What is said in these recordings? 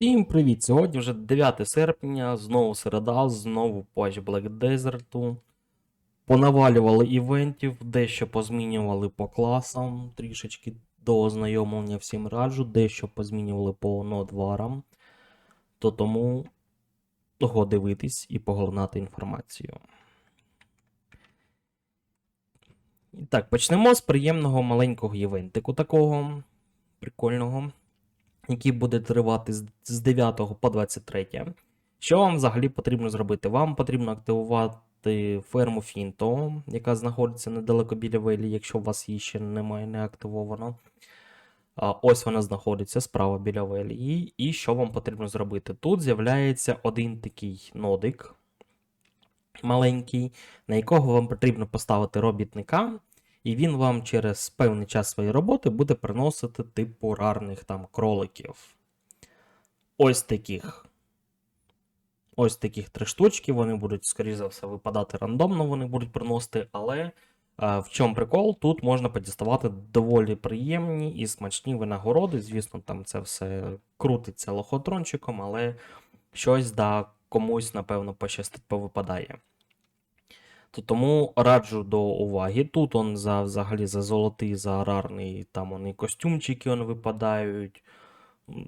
Всім привіт! Сьогодні вже 9 серпня, знову середа, знову патч Black Desert. Понавалювали івентів, дещо позмінювали по класам, трішечки до ознайомлення всім раджу, дещо позмінювали по нодварам. То тому того дивитись і поглинати інформацію. І так, почнемо з приємного маленького івентику такого прикольного який буде тривати з- з 9 по 23. Що вам взагалі потрібно зробити? Вам потрібно активувати ферму Фінто, яка знаходиться недалеко біля Велі, якщо у вас її ще немає не активовано. Ось вона знаходиться справа біля Велі. І що вам потрібно зробити? Тут з'являється один такий нодик маленький, на якого вам потрібно поставити робітника, і він вам через певний час своєї роботи буде приносити типу рарних там кроликів. Ось таких. Ось таких три штучки. Вони будуть, скоріш за все, випадати рандомно, вони будуть приносити, але е, в чому прикол? Тут можна подіставати доволі приємні і смачні винагороди. Звісно, там це все крутиться лохотрончиком, але щось да комусь, напевно, пощастить повипадає. То тому раджу до уваги. Тут он за взагалі за золотий, за рарний, там он і костюмчики он випадають.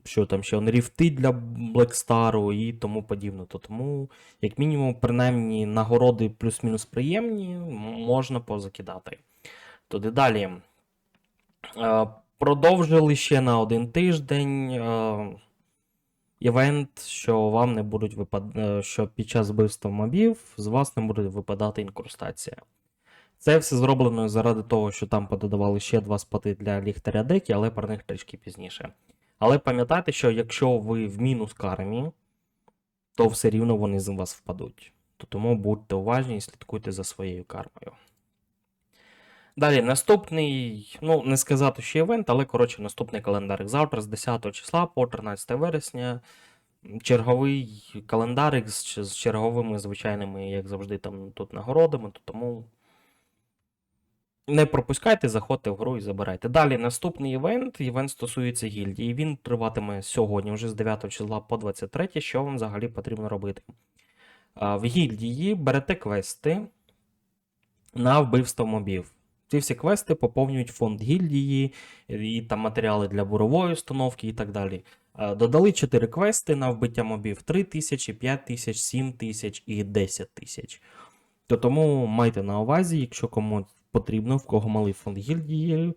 Що там ще он для Блекстару і тому подібне. То тому, як мінімум, принаймні нагороди плюс-мінус приємні, можна позакидати. Туди далі. Е, Продовжили ще на один тиждень. Івент, що вам не будуть випад... е, що під час вбивства мобів з вас не буде випадати інкрустація. Це все зроблено заради того, що там пододавали ще два споти для ліхтаря декі, але про них трішки пізніше. Але пам'ятайте, що якщо ви в мінус кармі, то все рівно вони з вас впадуть. То тому будьте уважні і слідкуйте за своєю кармою. Далі, наступний, ну, не сказати, що івент, але коротше, наступний календарик. Завтра з 10 числа по 13 вересня. Черговий календарик з, з черговими звичайними, як завжди, там тут нагородами, то тому не пропускайте, заходьте в гру і забирайте. Далі наступний івент. Івент стосується гільдії. Він триватиме сьогодні, вже з 9 числа по 23, що вам взагалі потрібно робити. В гільдії берете квести на вбивство мобів. Ці всі квести поповнюють фонд гільдії, і там матеріали для бурової установки і так далі. Е, Додали 4 квести на вбиття мобів 3 тисячі, 5 тисяч, 7 тисяч і 10 тисяч. То тому майте на увазі, якщо кому потрібно, в кого малий фонд гільдії,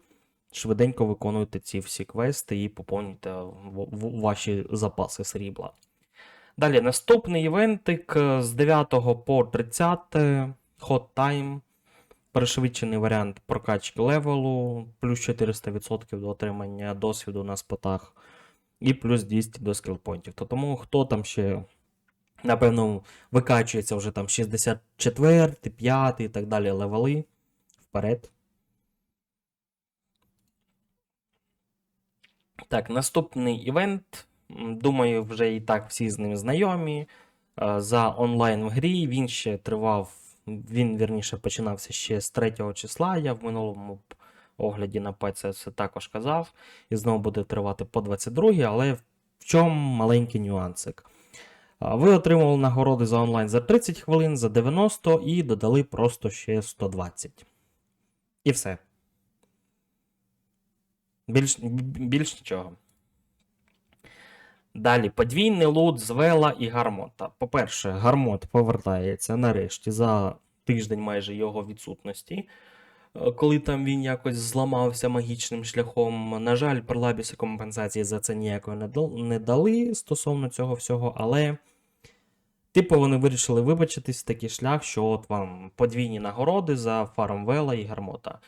швиденько виконуйте ці всі квести і поповнюйте ваші запаси срібла. Далі наступний івентик е, з 9 по 30 Hot Time. Перешвидшений варіант прокачки левелу, плюс 400% до отримання досвіду на спотах, і плюс 200 до скілпойнтів. То тому хто там ще, напевно, викачується вже там 64, 5 і так далі левели. Вперед. Так, наступний івент. Думаю, вже і так всі з ним знайомі. Е, За онлайн в грі він ще тривав, він вірніше починався ще з 3 числа. Я в минулому огляді на ПЦ це також казав. І знову буде тривати по 22, але в чому маленький нюансик. Ви отримали нагороди за онлайн за 30 хвилин, за 90 і додали просто ще 120. І все. Більш, більш нічого. Далі, подвійний лут з Вела і Гармота. По-перше, Гармот повертається нарешті за тиждень майже його відсутності, е, коли там він якось зламався магічним шляхом. На жаль, Перлабісі компенсації за це ніякої не дали стосовно цього всього, але. Типу, вони вирішили вибачитись такий шлях, що от вам подвійні нагороди за Фармвела і Гармота.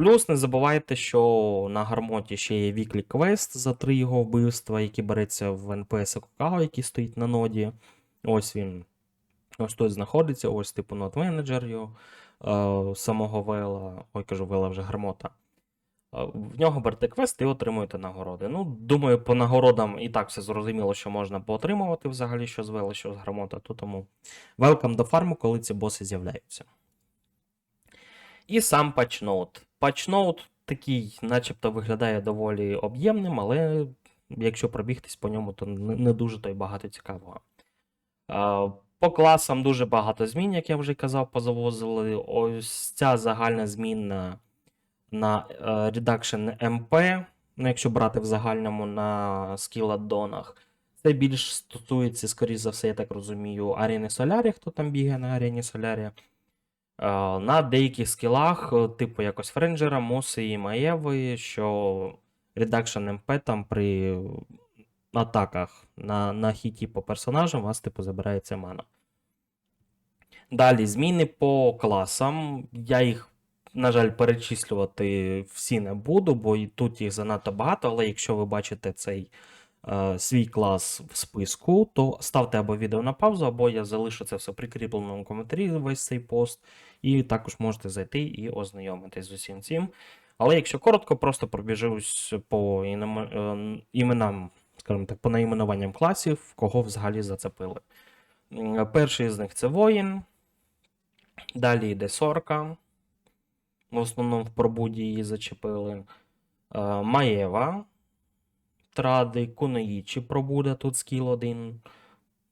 Плюс не забувайте, що на гармоті ще є віклі квест за три його вбивства, які береться в НПС Кокао, який стоїть на ноді. Ось він. Ось тут знаходиться, ось типу нод менеджер його, е, самого Вела. Ой, кажу, Вела вже гармота. Е, В нього берете квест і отримуєте нагороди. Ну, думаю, по нагородам і так все зрозуміло, що можна поотримувати взагалі, що з Вела, що з гармота. То тому welcome до фарму, коли ці боси з'являються. І сам патчноут. Патчноут такий, начебто, виглядає доволі об'ємним, але якщо пробігтись по ньому, то не, дуже то й багато цікавого. По класам дуже багато змін, як я вже казав, позавозили. Ось ця загальна зміна на е, Reduction MP, ну, якщо брати в загальному на скіл-аддонах. Це більш стосується, скоріш за все, я так розумію, Аріни Солярі, хто там бігає на Арені Солярі. Е, На деяких скілах, е, типу якось Френджера, Моси і Маєви, що Reduction MP там при атаках на, на хіті по персонажам вас типу забирається мана. Далі зміни по класам. Я їх, на жаль, перечислювати всі не буду, бо і тут їх занадто багато, але якщо ви бачите цей е, свій клас в списку, то ставте або відео на паузу, або я залишу це все прикріпленому коментарі, весь цей пост, і також можете зайти і ознайомитись з усім цим. Але якщо коротко, просто пробіжусь по е, іменам, скажімо так, по найменуванням класів, кого взагалі зацепили. Перший з них це воїн. Далі йде сорка. В основному в пробуді її зачепили. Е, Маєва. Тради, Куноїчі пробуда, тут скіл один.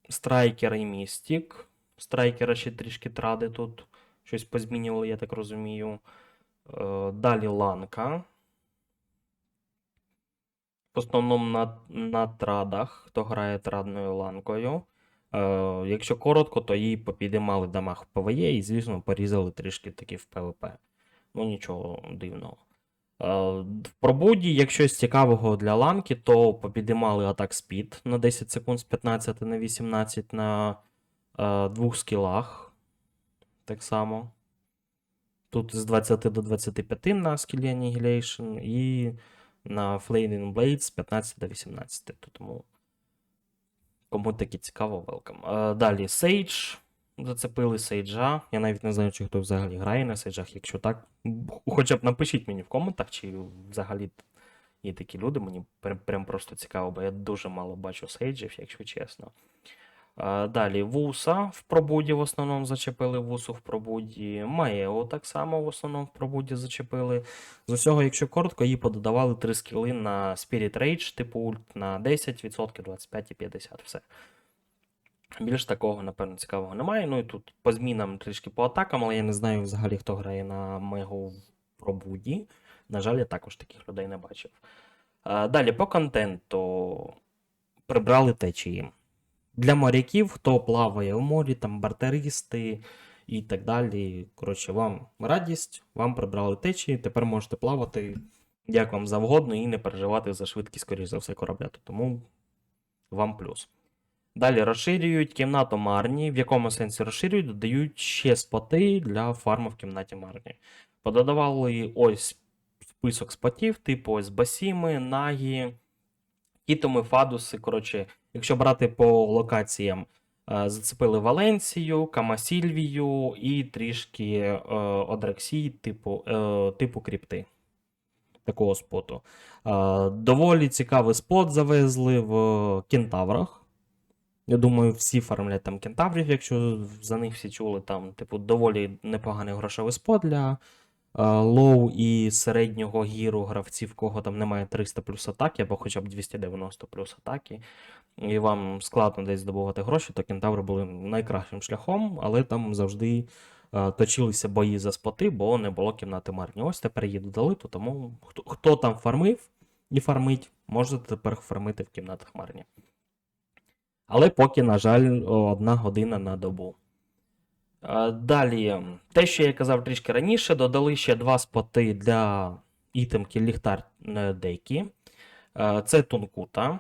Страйкер і Містік. Страйкера ще трішки тради тут. Щось позмінювали, я так розумію. Е, Далі ланка. В основному на, на традах, хто грає традною ланкою. Е, якщо коротко, то їй попідіймали дамаг в ПВЕ і, звісно, порізали трішки таки в ПВП. Ну, нічого дивного. Е, в пробуді, як щось цікавого для ланки, то попідіймали атак спід на 10 секунд з 15 на 18 на е, двох скілах. Так само. Тут з 20 до 25 на скілі Annihilation і на Flaming Blade з 15 до 18. То Тому кому таки цікаво, welcome. Е, Далі Sage. Зацепили Сейджа. Я навіть не знаю, чи хто взагалі грає на Сейджах. Якщо так, хоча б напишіть мені в коментах, чи взагалі є такі люди. Мені прям просто цікаво, бо я дуже мало бачу Сейджів, якщо чесно. Далі Вуса в пробуді в основному зачепили Вусу в пробуді. Маєо так само в основному в пробуді зачепили. З усього, якщо коротко, їй пододавали 3 скіли на Spirit Rage, типу ульт на 10%, 25 і 50, все. Більш такого, напевно, цікавого немає. Ну і тут по змінам трішки по атакам, але я не знаю взагалі, хто грає на Мегу в пробуді. На жаль, я також таких людей не бачив. Далі по контенту прибрали течії. Для моряків, хто плаває у морі, там бартеристи і так далі. Коротше, вам радість, вам прибрали течії, тепер можете плавати як вам завгодно і не переживати за швидкість, скоріш за все, корабля. Тому вам плюс. Далі розширюють кімнату Марні. В якому сенсі розширюють? Додають ще споти для фарму в кімнаті Марні. Пододавали ось список спотів, типу ось Басіми, Нагі, Кітоми, Фадуси. Коротше, якщо брати по локаціям, е, зацепили Валенсію, Камасільвію і трішки е, Одрексій, типу, е, типу кріпти. Такого споту. Доволі цікавий спот завезли в Кентаврах. Я думаю, всі фармлять там кентаврів, якщо за них всі чули, там, типу, доволі непоганий грошовий спот для лоу і середнього гіру гравців, кого там немає 300 плюс атаки, або хоча б 290 плюс атаки, і вам складно десь здобувати гроші, то кентаври були найкращим шляхом, але там завжди е, точилися бої за споти, бо не було кімнати марні. Ось тепер її додали, то тому хто, хто там фармив і фармить, можете тепер фармити в кімнатах марні. Але поки, на жаль, одна година на добу. Е, Далі, те, що я казав трішки раніше, додали ще два споти для ітемки ліхтар е, Декі. Е, Це Тункута.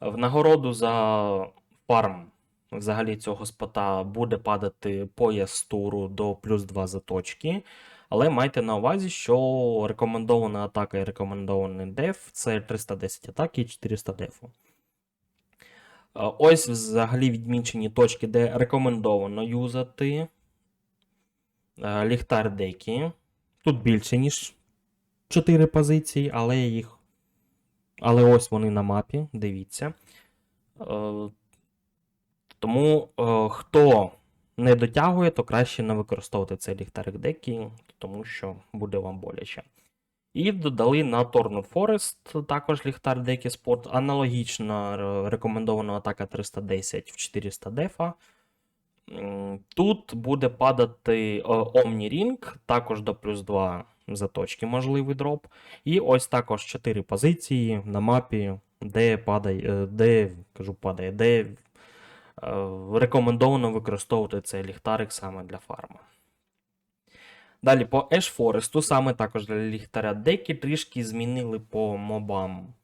В нагороду за фарм взагалі цього спота буде падати пояс туру до плюс 2 заточки. Але майте на увазі, що рекомендована атака і рекомендований деф це 310 атаки і 400 дефу. Е, Ось взагалі відмічені точки, де рекомендовано юзати е, ліхтар декі. Тут більше, ніж 4 позиції, але їх. Але ось вони на мапі, дивіться. Е, Тому хто не дотягує, то краще не використовувати цей ліхтарик декі, тому що буде вам боляче. І додали на Torned Forest також ліхтар Декі Sport. Аналогічна рекомендована атака 310 в 400 дефа. Тут буде падати е, Omni також до плюс 2 заточки можливий дроп. І ось також 4 позиції на мапі, де падає, е, де, кажу, падає, де е, рекомендовано використовувати цей ліхтарик саме для фарма. Далі по Ash Forest, саме також для ліхтаря деки трішки змінили по мобам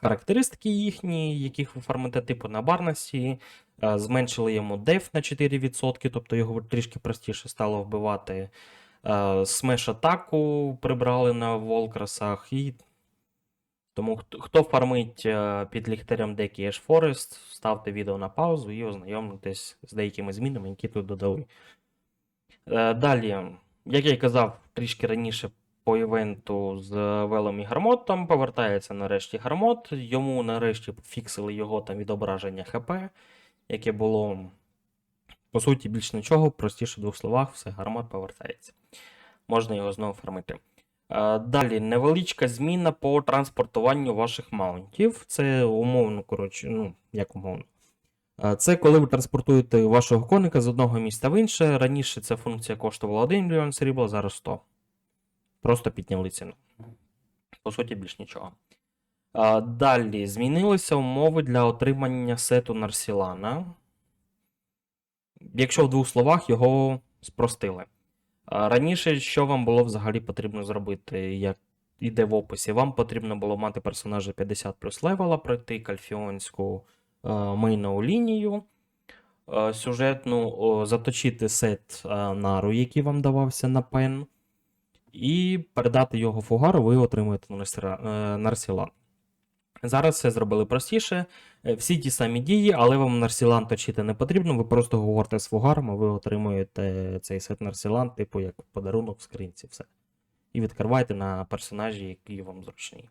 характеристики їхні, яких ви фармите типу на Барнасі. Е, Зменшили йому деф на 4%, тобто його трішки простіше стало вбивати. Смеш атаку прибрали на Волкрасах. І тому хто, фармить е, під ліхтарем деки Ash Forest, ставте відео на паузу і ознайомтесь з деякими змінами, які тут додали. Е, Далі, як я й казав трішки раніше по івенту з Велом і Гармотом, повертається нарешті Гармот. Йому нарешті фіксили його там відображення ХП, яке було, по суті, більш нічого, простіше в двох словах, все, Гармот повертається. Можна його знову фармити. Е, Далі, невеличка зміна по транспортуванню ваших маунтів. Це умовно, коротше, ну, як умовно. Е, Це коли ви транспортуєте вашого коника з одного міста в інше. Раніше ця функція коштувала 1 мільйон срібла, зараз 100. Просто підняли ціну. По суті, більш нічого. Далі змінилися умови для отримання сету Нарсілана. Якщо в двох словах його спростили. Раніше, що вам було взагалі потрібно зробити, як іде в описі, вам потрібно було мати персонажа 50 плюс левела, пройти кальфіонську е, мейнову лінію, е, сюжетну, заточити сет е, нару, який вам давався на пен, і передати його фугару, ви отримуєте Нарсілан. Зараз все зробили простіше. Всі ті самі дії, але вам Нарсілан точити не потрібно. Ви просто говорите з фугаром, а ви отримуєте цей сет Нарсілан, типу як подарунок в скринці. Все. І відкриваєте на персонажі, який вам зручний.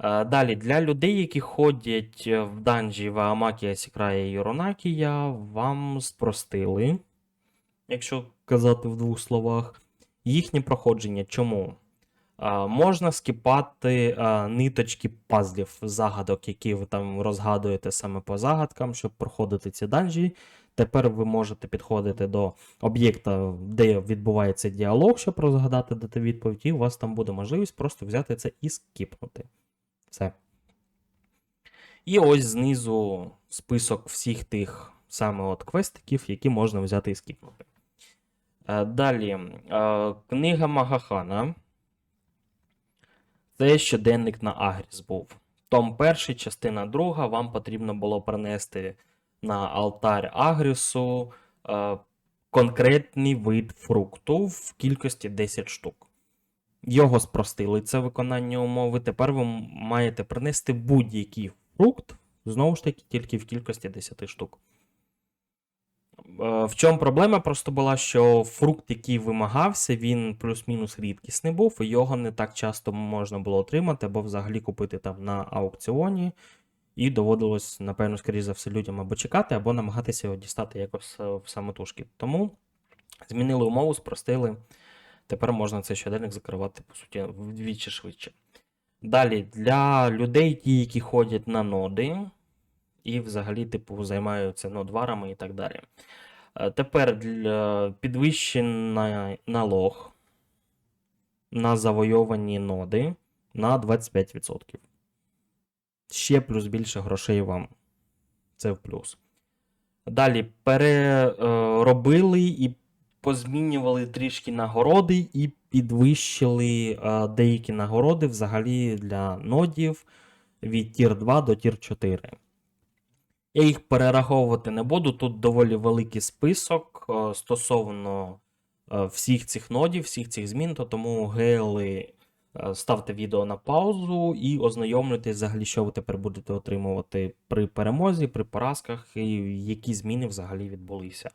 Е, Далі, для людей, які ходять е, в данжі Ваамакія, Сікрая і Юронакія, вам спростили, якщо казати в двох словах, їхнє проходження. Чому? Можна скіпати ниточки пазлів, загадок, які ви там розгадуєте саме по загадкам, щоб проходити ці данжі. Тепер ви можете підходити до об'єкта, де відбувається діалог, щоб розгадати дати відповідь, і у вас там буде можливість просто взяти це і скіпнути. Все. І ось знизу список всіх тих саме от квестиків, які можна взяти і скіпнути. Е, Далі, е, книга Магахана. Це щоденник на Агріс був. Том перший, частина друга, вам потрібно було принести на алтар Агрісу е, конкретний вид фрукту в кількості 10 штук. Його спростили це виконання умови. Тепер ви маєте принести будь-який фрукт, знову ж таки, тільки в кількості 10 штук. Е, В чому проблема просто була, що фрукт, який вимагався, він плюс-мінус рідкісний був, і його не так часто можна було отримати, або взагалі купити там на аукціоні. І доводилось, напевно, скоріш за все, людям або чекати, або намагатися його дістати якось е, в самотужки. Тому змінили умову, спростили. Тепер можна цей щоденник закривати, по суті, вдвічі швидше. Далі, для людей, ті, які ходять на ноди, і взагалі, типу, займаються нодварами і так далі. Е, Тепер для підвищений налог на завойовані ноди на 25%. Ще плюс більше грошей вам. Це в плюс. Далі переробили і позмінювали трішки нагороди і підвищили е, деякі нагороди взагалі для нодів від тір 2 до тір 4. Я їх перераховувати не буду. Тут доволі великий список е, стосовно е, всіх цих нодів, всіх цих змін, то тому гейли ставте відео на паузу і ознайомлюйтесь взагалі, що ви тепер будете отримувати при перемозі, при поразках, і які зміни взагалі відбулися.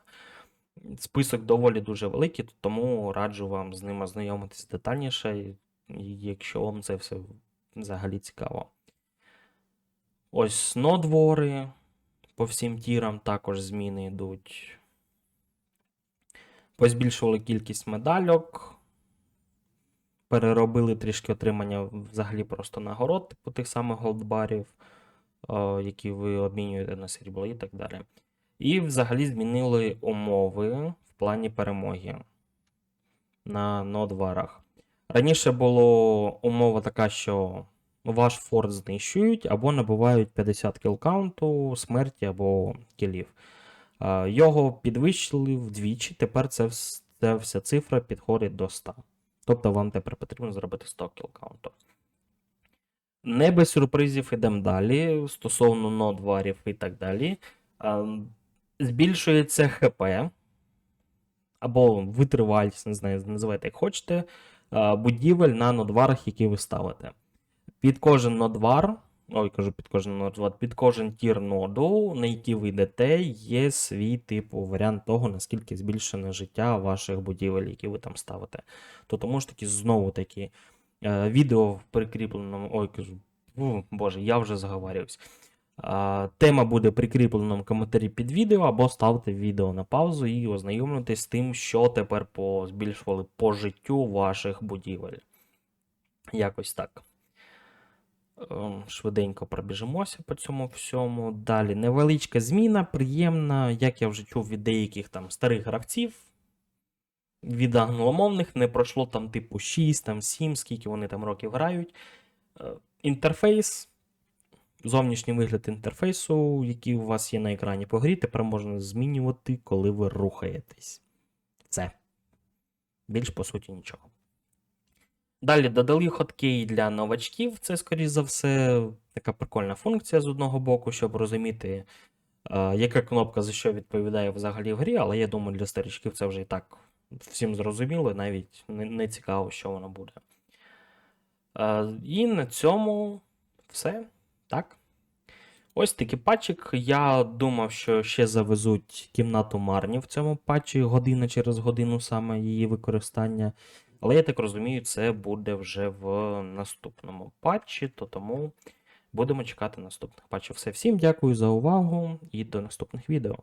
Список доволі дуже великий, тому раджу вам з ним ознайомитись детальніше, якщо вам це все взагалі цікаво. Ось снодвори по всім тірам також зміни йдуть. Позбільшували кількість медальок. переробили трішки отримання взагалі просто нагород, типу тих самих голдбарів, е, які ви обмінюєте на срібло і так далі. І взагалі змінили умови в плані перемоги на нодварах. Раніше була умова така, що ваш форт знищують або набувають 50 кіл каунту, смерті або кілів. Його підвищили вдвічі, тепер це, ця вся цифра підходить до 100. Тобто вам тепер потрібно зробити 100 кіл каунту. Не без сюрпризів ідемо далі стосовно нодварів і так далі. Збільшується ХП або витривалість, не знаю, називайте як хочете, е, будівель на нодварах, які ви ставите. Під кожен нодвар, ой, кажу, під кожен нодвар, під кожен тір ноду, на який ви йдете, є свій типу варіант того, наскільки збільшене життя ваших будівель, які ви там ставите. То тому ж таки, знову таки, е, відео в прикріпленому. Ой, кажу, боже, я вже заговарююсь. Тема буде прикріплена в коментарі під відео, або ставте відео на паузу і ознайомлюйтесь з тим, що тепер збільшували по життю ваших будівель. Якось так. Ем, Швиденько пробіжимося по цьому всьому. Далі невеличка зміна, приємна, як я вже чув від деяких там старих гравців. Від англомовних не пройшло там типу 6, там 7, скільки вони там років грають. Е, Інтерфейс, зовнішній вигляд інтерфейсу, який у вас є на екрані по грі, тепер можна змінювати, коли ви рухаєтесь. Це. Більш по суті нічого. Далі додали хоткей для новачків. Це, скоріш за все, така прикольна функція з одного боку, щоб розуміти, е, яка кнопка за що відповідає взагалі в грі, але я думаю, для старичків це вже і так всім зрозуміло, навіть не, цікаво, що воно буде. Е, і на цьому все. Так. Ось такий патчик. Я думав, що ще завезуть кімнату Марні в цьому патчі година через годину саме її використання. Але я так розумію, це буде вже в наступному патчі, то тому будемо чекати наступних патчів. Все, всім дякую за увагу і до наступних відео.